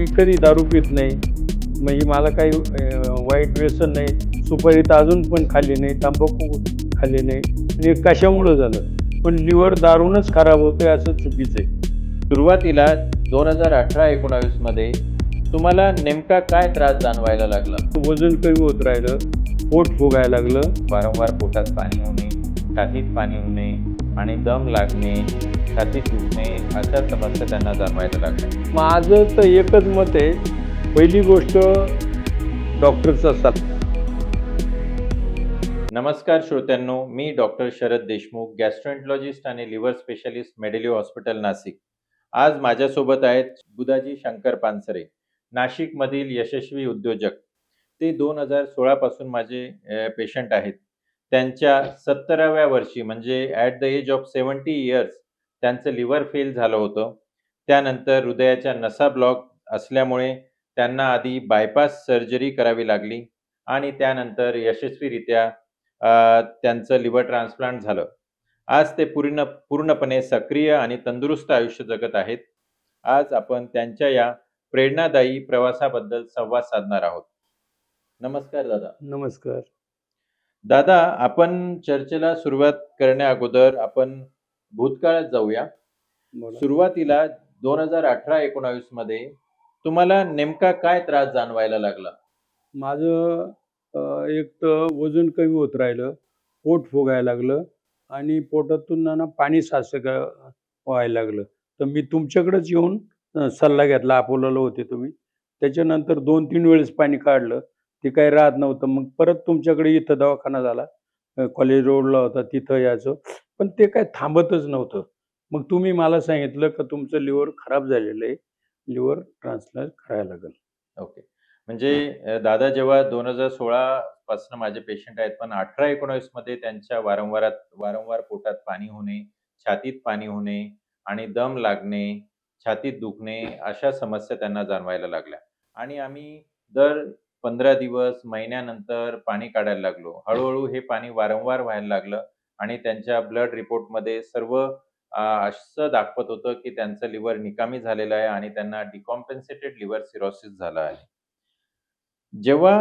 मी कधी दारू पित नाही. म्हणजे मला काही वाईट व्यसन नाही. सुपारी तर अजून पण खाल्ली नाही तंबाखू खाल्ली नाही. आणि हे कशामुळं झालं? पण लिव्हर दारूनच खराब होतोय असं चुकीचं आहे. सुरुवातीला दोन हजार अठरा एकोणावीसमध्ये तुम्हाला नेमका काय त्रास जाणवायला लागला? वजन कमी होत राहिलं पोट फुगायला लागलं. वारंवार पोटात पाणी होणे छातीत पाणी होणे आणि दम लागणे छातीत दुखणे अशा समस्या त्यांना जाणवायला लागल्या. माझं तर एकच मत आहे पहिली गोष्ट डॉक्टरचा सल्ला नमस्कार श्रोत्यांनो मी डॉक्टर शरद देशमुख गॅस्ट्रोएंटॉलॉजिस्ट आणि liver specialist Medelio hospital Nashik. आज माझ्यासोबत आहेत बुदाजी शंकर पानसरे नाशिकमधील यशस्वी उद्योजक. ते दोन हजार सोळापासून माझे पेशंट आहेत. त्यांच्या सत्तराव्या वर्षी म्हणजे at the age of seventy years त्यांचं लिव्हर फेल झालं होतं. त्यानंतर हृदयाच्या नसा ब्लॉक असल्यामुळे त्यांना आधी बायपास सर्जरी करावी लागली आणि त्यानंतर यशस्वीरित्या त्यांचं लिव्हर ट्रान्सप्लांट झालं. आज ते पूर्ण पूर्णपणे सक्रिय आणि तंदुरुस्त आयुष्य जगत आहेत. आज आपण त्यांच्या या प्रेरणादायी प्रवासाबद्दल संवाद साधणार आहोत. नमस्कार दादा. नमस्कार. दादा आपण चर्चेला सुरुवात करण्या अगोदर आपण भूतकाळात जाऊया. सुरुवातीला दोन हजार अठरा एकोणावीसमध्ये तुम्हाला नेमका काय त्रास जाणवायला लागला? माझं एक तर वजन कमी होत राहिलं पोट फुगायला लागलं आणि पोटातून ना पाणी साच व्हायला लागलं. तर मी तुमच्याकडेच येऊन सल्ला घेतला अपोलोला होते तुम्ही. त्याच्यानंतर दोन तीन वेळेस पाणी काढलं. ते काही राहत नव्हतं. मग परत तुमच्याकडे इथं दवाखाना झाला. कॉलेज रोडला होता तिथं यायचं. पण ते काय थांबतच नव्हतं. मग तुम्ही मला सांगितलं का तुमचं लिव्हर खराब झालेलं आहे. लिव्हर ट्रान्सप्लांट करायला लागेल. ओके. म्हणजे दादा जेव्हा दोन हजार सोळा पासून माझे पेशंट आहेत पण अठरा एकोणावीसमध्ये त्यांच्या वारंवारात वारंवार पोटात पाणी होणे छातीत पाणी होणे आणि दम लागणे छातीत दुखणे अशा समस्या त्यांना जाणवायला लागल्या. आणि आम्ही दर पंधरा दिवस महिन्यानंतर पाणी काढायला लागलो. हळूहळू हे पाणी वारंवार व्हायला लागलं आणि त्यांच्या ब्लड रिपोर्टमध्ये सर्व असं दाखवत होतं की त्यांचं लिव्हर निकामी झालेलं आहे आणि त्यांना डिकॉम्पेन्सेटेड लिव्हर सिरोसिस झालं आहे. जेव्हा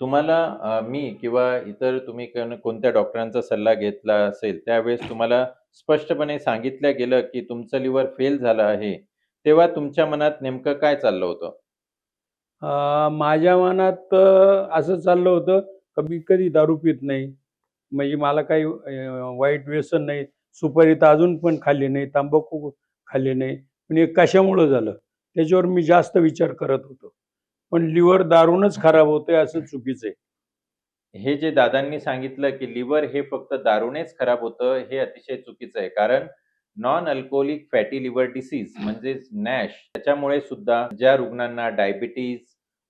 तुम्हाला मी किंवा इतर तुम्ही कोणत्या डॉक्टरांचा सल्ला घेतला असेल त्यावेळेस तुम्हाला स्पष्टपणे सांगितलं गेलं की तुमचं लिव्हर फेल झालं आहे तेव्हा तुमच्या मनात नेमकं काय चाललं होतं? माझ्या मनात असं चाललं होतं का मी कधी दारू पित नाही. म्हणजे मला काही वाईट व्यसन नाही. सुपारी तर अजून पण खाल्ली नाही तंबाखू खाल्ली नाही. पण हे कशामुळं झालं? त्याच्यावर मी जास्त विचार करत होतो. पण लिव्हर दारूनच खराब होतंय असं चुकीचं आहे हे जे दादांनी सांगितलं की लिव्हर हे फक्त दारूनेच खराब होतं हे अतिशय चुकीचं आहे. कारण non alcoholic fatty liver disease म्हणजेच नॅश त्याच्यामुळे सुद्धा ज्या रुग्णांना डायबिटीज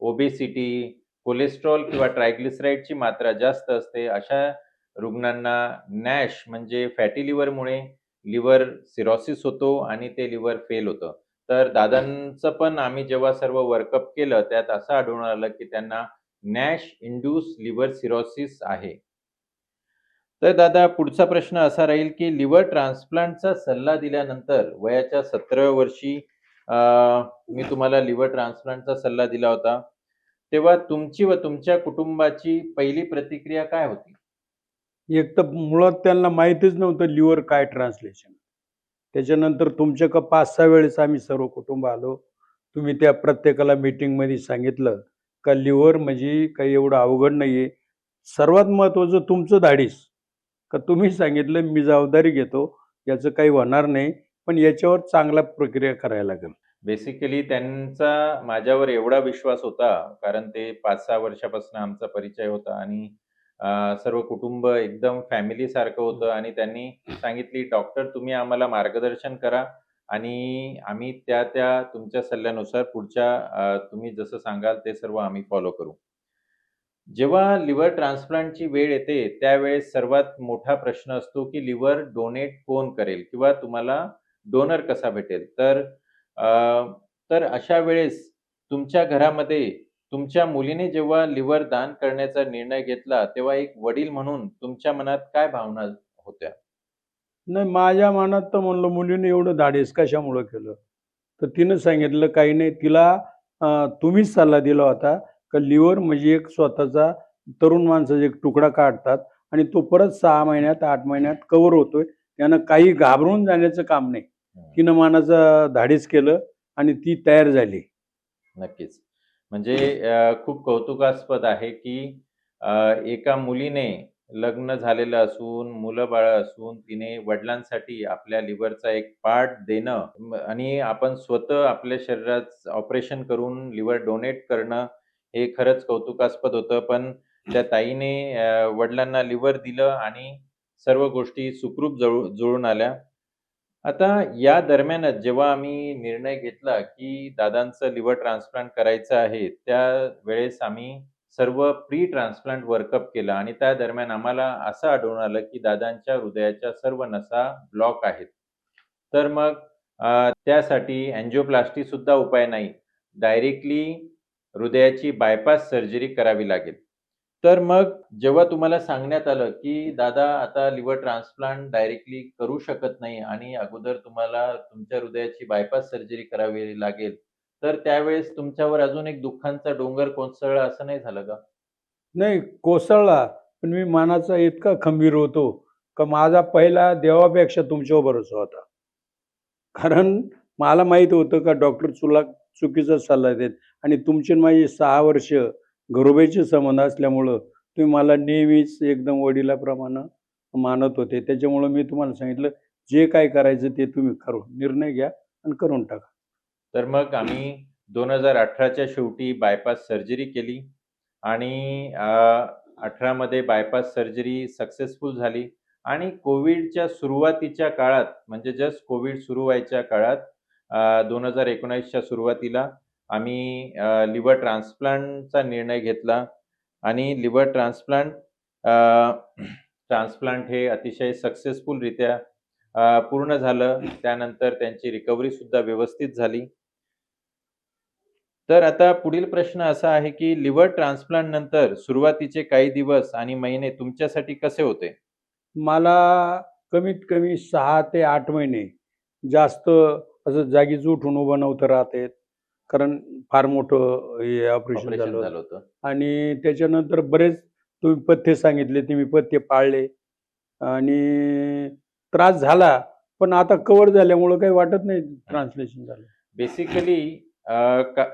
ओबेसिटी कोलेस्ट्रॉल किंवा ट्रायग्लिसराईडची मात्रा जास्त असते अशा रुग्णांना नॅश म्हणजे फॅटी लिव्हरमुळे लिव्हर सिरॉसिस होतो आणि ते लिव्हर फेल होतं. तर दादांचं पण आम्ही जेव्हा सर्व वर्कअप केलं त्यात असं आढळून आलं की त्यांना नॅश इंड्यूस लिव्हर सिरोसिस आहे. तर दादा पुढचा प्रश्न असा राहील की लिव्हर ट्रान्सप्लांटचा सल्ला दिल्यानंतर वयाच्या सतराव्या वर्षी मी तुम्हाला लिव्हर ट्रान्सप्लांटचा सल्ला दिला होता. तेव्हा तुमची व तुमच्या कुटुंबाची पहिली प्रतिक्रिया काय होती? एक तर मुळात त्यांना माहितीच नव्हतं लिव्हर काय ट्रान्सलेशन. त्याच्यानंतर तुमच्या का पाच सहा वेळेस आम्ही सर्व कुटुंब आलो. तुम्ही त्या प्रत्येकाला मीटिंगमध्ये सांगितलं का लिव्हर म्हणजे काही एवढं अवघड नाही आहे सर्वात महत्त्वाचं तुमचं धाडीस. का तुम्ही सांगितलं मी जबाबदारी घेतो याचं काही होणार नाही. पण याच्यावर चांगला प्रक्रिया करायला लागेल. बेसिकली त्यांचा माझ्यावर एवढा विश्वास होता कारण ते पाच सहा वर्षापासून आमचा परिचय होता आणि सर्व कुटुंब एकदम फॅमिली सारखं होतं आणि त्यांनी सांगितली डॉक्टर तुम्ही आम्हाला मार्गदर्शन करा आणि आम्ही त्या त्या तुमच्या सल्ल्यानुसार पुढच्या तुम्ही जसं सांगाल ते सर्व आम्ही फॉलो करू. जेव्हा लिव्हर ट्रान्सप्लांटची वेळ येते त्यावेळेस सर्वात मोठा प्रश्न असतो की लिव्हर डोनेट कोण करेल किंवा तुम्हाला डोनर कसा भेटेल? तर अ, तर अशा वेळेस तुमच्या घरामध्ये तुमच्या मुलीने जेव्हा लिव्हर दान करण्याचा निर्णय घेतला तेव्हा एक वडील म्हणून तुमच्या मनात काय भावना होत्या? नाही माझ्या मनात तर म्हणलं मुलीने एवढं धाडीस कशामुळं केलं? तर तिनं सांगितलं काही नाही तिला तुम्हीच सल्ला दिला होता का लिव्हर म्हणजे एक स्वतःचा तरुण माणसाचा एक तुकडा काढतात आणि तो परत सहा महिन्यात आठ महिन्यात कव्हर होतोय त्यानं काही घाबरून जाण्याचं काम नाही. तिनं मानाचं धाडीच केलं आणि ती तयार झाली. नक्कीच. म्हणजे खूप कौतुकास्पद आहे की एका मुलीने लग्न झालेलं असून मुलं बाळ असून तिने वडिलांसाठी आपल्या लिव्हरचा एक पार्ट देणं आणि आपण स्वतः आपल्या शरीरात ऑपरेशन करून लिव्हर डोनेट करणं हे खरंच कौतुकास्पद होतं. पण त्या ताईने वडिलांना लिव्हर दिलं आणि सर्व गोष्टी सुखरूप जळू जुळून आल्या. आता या दरम्यानच जेव्हा आम्ही निर्णय घेतला की दादांचं लिव्हर ट्रान्सप्लांट करायचं आहे त्या वेळेस आम्ही सर्व प्री ट्रान्सप्लांट वर्कअप केलं आणि त्या दरम्यान आम्हाला असं आढळून आलं की दादांच्या हृदयाच्या सर्व नसा ब्लॉक आहेत. तर मग त्यासाठी अँजिओप्लास्टी सुद्धा उपाय नाही. डायरेक्टली हृदयाची बायपास सर्जरी करावी लागेल. तर मग जेव्हा तुम्हाला सांगण्यात आलं की दादा आता लिव्हर ट्रान्सप्लांट डायरेक्टली करू शकत नाही आणि अगोदर तुम्हाला तुमच्या हृदयाची बायपास सर्जरी करावी लागेल तर त्यावेळेस तुमच्यावर अजून एक दुःखांचा डोंगर कोसळला असं नाही झालं का? नाही कोसळला पण मी मनाचा इतका खंबीर होतो का माझा पहिला देवापेक्षा तुमच्यावर भरोसा होता. कारण मला माहीत होतं का डॉक्टर चुला चुकीचा सल्ला देत आणि तुमची माझी सहा वर्ष घरोबाईचे संबंध असल्यामुळं तुम्ही मला नेहमीच एकदम वडिलाप्रमाणे मानत होते. त्याच्यामुळं मी तुम्हाला सांगितलं जे काय करायचं ते तुम्ही करू निर्णय घ्या आणि करून टाका. तर मग आम्ही दोन हजार अठराच्या शेवटी बायपास सर्जरी केली आणि अठरामध्ये बायपास सर्जरी सक्सेसफुल झाली आणि कोविडच्या सुरुवातीच्या काळात म्हणजे जस्ट कोविड सुरू व्हायच्या काळात दोन हजार एकोणावीसच्या सुरुवातीला आम्ही लिव्हर ट्रान्सप्लांटचा निर्णय घेतला आणि लिव्हर ट्रान्सप्लांट ट्रान्सप्लांट हे अतिशय सक्सेसफुलरित्या पूर्ण झालं. त्यानंतर त्यांची रिकव्हरी सुद्धा व्यवस्थित झाली. तर आता पुढील प्रश्न असा आहे की लिव्हर ट्रान्सप्लांट नंतर सुरुवातीचे काही दिवस आणि महिने तुमच्यासाठी कसे होते? मला कमीत कमी सहा ते आठ महिने जास्त असं जागीच उठून उभं नव्हतं राहत कारण फार मोठं हे ऑपरेशन झालं झालं होतं. होतं. आणि त्याच्यानंतर बरेच तुम्ही पथ्य सांगितले ते मी पथ्य पाळले. आणि त्रास झाला पण आता कव्हर झाल्यामुळं काही वाटत नाही ट्रान्सलेशन झालं. बेसिकली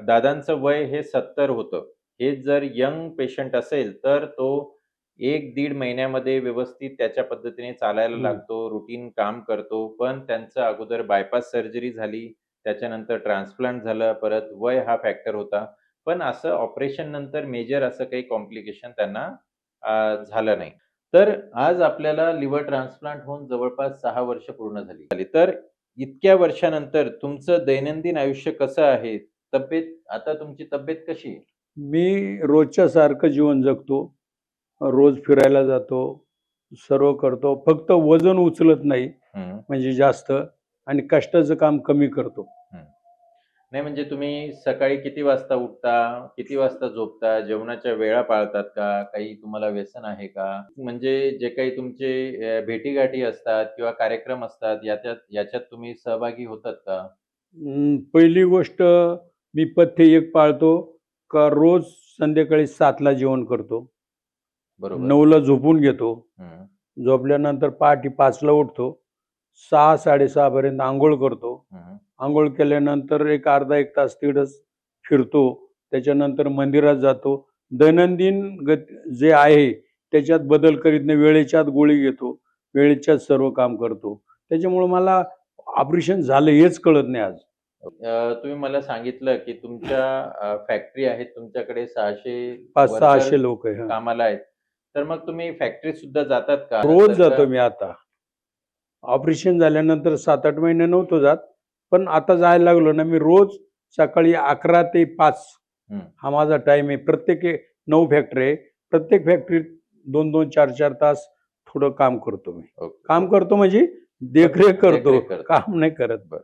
दादांचं वय हे सत्तर होतं. हे जर यंग पेशंट असेल तर तो एक दीड महिन्यामध्ये व्यवस्थित त्याच्या पद्धतीने चालायला हम्म. लागतो रुटीन काम करतो. पण त्यांचं अगोदर बायपास सर्जरी झाली त्याच्यानंतर ट्रान्सप्लांट झालं परत वय हा फॅक्टर होता. पण असं ऑपरेशन नंतर मेजर असं काही कॉम्प्लिकेशन त्यांना झालं नाही. तर आज आपल्याला लिव्हर ट्रान्सप्लांट होऊन जवळपास सहा वर्ष पूर्ण झाली. झाली. तर इतक्या वर्षानंतर तुमचं दैनंदिन आयुष्य कसं आहे? तब्येत आता तुमची तब्येत कशी आहे? मी रोजच्या सारखं जीवन जगतो. रोज फिरायला जातो. सर्व करतो. फक्त वजन उचलत नाही. म्हणजे जास्त. आणि कष्टाचं काम कमी करतो. नाही म्हणजे तुम्ही सकाळी किती वाजता उठता? किती वाजता झोपता? जेवणाच्या वेळा पाळतात का? काही तुम्हाला व्यसन आहे का? म्हणजे जे काही तुमचे भेटीगाठी असतात किंवा कार्यक्रम असतात याच्यात याच्यात तुम्ही सहभागी होतात का? पहिली गोष्ट मी पथ्य एक पाळतो का रोज संध्याकाळी सातला जेवण करतो. बरोबर. नऊला झोपून घेतो. झोपल्यानंतर पहाटे पाचला उठतो. सहा साडेसहापर्यंत आंघोळ करतो. आंघोळ केल्यानंतर एक अर्धा एक तास तिकडंच फिरतो. त्याच्यानंतर मंदिरात जातो. दैनंदिन गत जे आहे त्याच्यात बदल करीत नाही वेळेच्या आत गोळी घेतो. वेळेच्यात सर्व काम करतो. त्याच्यामुळं मला ऑपरेशन झालं हेच कळत नाही आज. तुम्ही मला सांगितलं की तुमच्या फॅक्टरी आहेत. तुमच्याकडे सहाशे पाच सहाशे लोक. कामाला आहेत. तर मग तुम्ही फॅक्टरीत सुद्धा जातात का? रोज जातो मी आता. ऑपरेशन झाल्यानंतर सात आठ महिने नव्हतो जात. पण आता जायला लागलो ना मी रोज सकाळी अकरा ते पाच. हा माझा टाइम आहे. प्रत्येक नऊ फॅक्टरी आहे. प्रत्येक फॅक्टरीत दोन दोन चार चार तास थोडं काम करतो मी. काम करतो म्हणजे देखरेख करतो. काम नाही करत.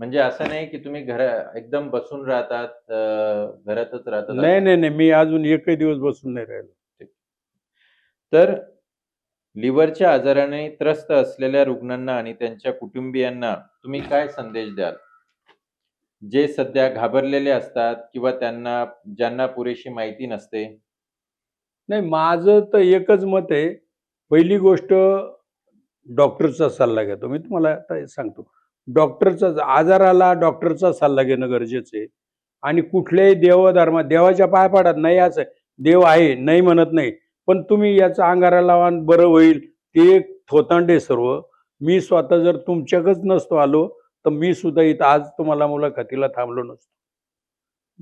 म्हणजे असं नाही की तुम्ही घर एकदम बसून राहतात घरातच राहतात? नाही नाही नाही. मी अजून एकही दिवस बसून नाही राहिलो. तर लिव्हरच्या आजाराने त्रस्त असलेल्या रुग्णांना आणि त्यांच्या कुटुंबियांना तुम्ही काय संदेश द्याल? जे सध्या घाबरलेले असतात किंवा त्यांना ज्यांना पुरेशी माहिती नसते? नाही माझं तर एकच मत आहे. पहिली गोष्ट डॉक्टरचा सल्ला घेतो. मी तुम्हाला आता सांगतो. डॉक्टरचा आजाराला डॉक्टरचा सल्ला घेणं गरजेचं आहे. आणि कुठल्याही देवधर्मात देवाच्या पाय पाडात नाही असं. देव आहे नाही म्हणत नाही. पण तुम्ही याचा अंगारा लावा बरं होईल. ते एक थोतांडे सर्व. मी स्वतः जर तुमच्याकच नसतो आलो तर मी सुद्धा इथं आज तुम्हाला मुलाखतीला थांबलो नसतो.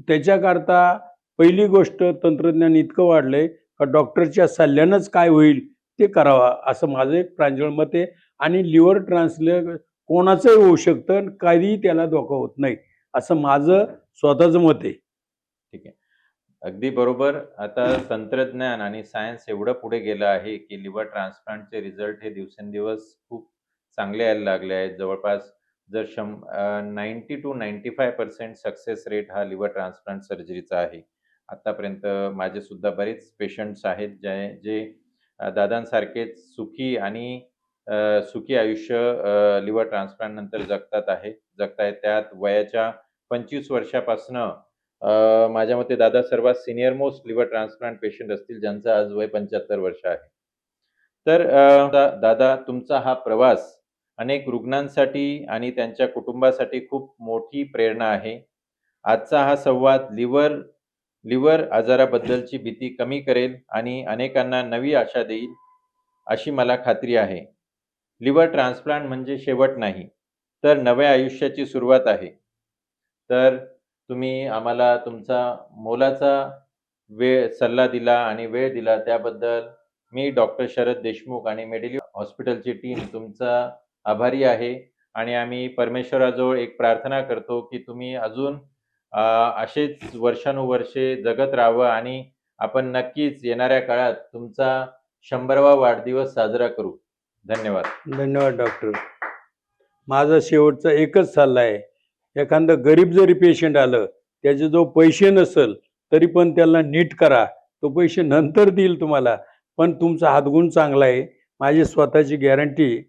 त्याच्याकरता पहिली गोष्ट तंत्रज्ञान इतकं वाढलंय का डॉक्टरच्या सल्ल्यानंच काय होईल ते करावा असं माझं एक प्रांजळ मत आहे. आणि लिव्हर ट्रान्सले कोणाचंही होऊ शकतं आणि कधीही त्याला धोका होत नाही असं माझं स्वतःचं मत आहे. ठीक आहे. अगदी बरोबर. आता तंत्रज्ञान आणि सायन्स एवढं पुढे गेलं आहे की लिव्हर ट्रान्सप्लांटचे रिझल्ट हे दिवसेंदिवस खूप चांगले यायला लागले आहेत. जवळपास जर शं ninety two ninety five percent success rate हा लिव्हर ट्रान्सप्लांट सर्जरीचा आहे. आतापर्यंत माझे सुद्धा बरेच पेशंट्स आहेत जे जे दादांसारखेच सुखी आणि सुखी आयुष्य लिव्हर ट्रान्सप्लांट नंतर जगतात आहे जगतायत. त्यात वयाच्या पंचवीस वर्षापासनं माझ्या मते दादा सर्वात senior most liver transplant patient असतील ज्यांचं आज वय पंच्याहत्तर वर्ष आहे. तर दादा तुमचा हा प्रवास अनेक रुग्णांसाठी आणि त्यांच्या कुटुंबासाठी खूप मोठी प्रेरणा आहे. आजचा हा संवाद लिव्हर लिव्हर आजाराबद्दलची भीती कमी करेल आणि अनेकांना नवी आशा देईल अशी मला खात्री आहे. लिव्हर ट्रान्सप्लांट म्हणजे शेवट नाही तर नव्या आयुष्याची सुरुवात आहे. तर तुम्ही आम्हाला तुमचा मोलाचा वेळ सल्ला दिला आणि वेळ दिला त्याबद्दल मी डॉक्टर शरद देशमुख आणि मेडिली हॉस्पिटलची टीम तुमचा आभारी आहे आणि आम्ही परमेश्वराजवळ एक प्रार्थना करतो की तुम्ही अजून असेच वर्षानुवर्षे जगत राहावं आणि आपण नक्कीच येणाऱ्या काळात तुमचा शंभरवा वाढदिवस साजरा करू. धन्यवाद. धन्यवाद डॉक्टर. माझा शेवटचा एकच सल्ला आहे. एखादं गरीब जरी पेशंट आलं त्याचे जो पैसे नसेल तरी पण त्याला नीट करा. तो पैसे नंतर देईल तुम्हाला. पण तुमचा हातगुण चांगला आहे. माझी स्वतःची गॅरंटी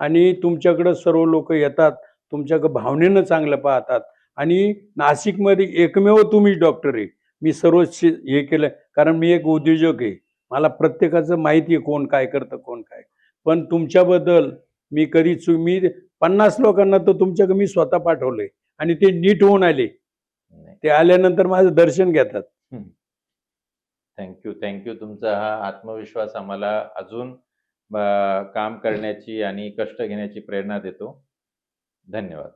आणि तुमच्याकडं सर्व लोक येतात. तुमच्याकडं भावनेनं चांगलं पाहतात. आणि नाशिकमध्ये एकमेव तुम्ही डॉक्टर आहे. मी सर्व हे केलं. कारण मी एक उद्योजक आहे. मला प्रत्येकाचं माहिती आहे कोण काय करतं कोण काय. पण तुमच्याबद्दल मी कधी चु मी पन्नास लोकांना तर तुमच्याकडे मी स्वतः पाठवलंय. आणि ते नीट होऊन आले. ते आल्यानंतर माझं दर्शन घेतात. थँक्यू थँक्यू तुमचा हा आत्मविश्वास आम्हाला अजून काम करण्याची आणि कष्ट घेण्याची प्रेरणा देतो. धन्यवाद.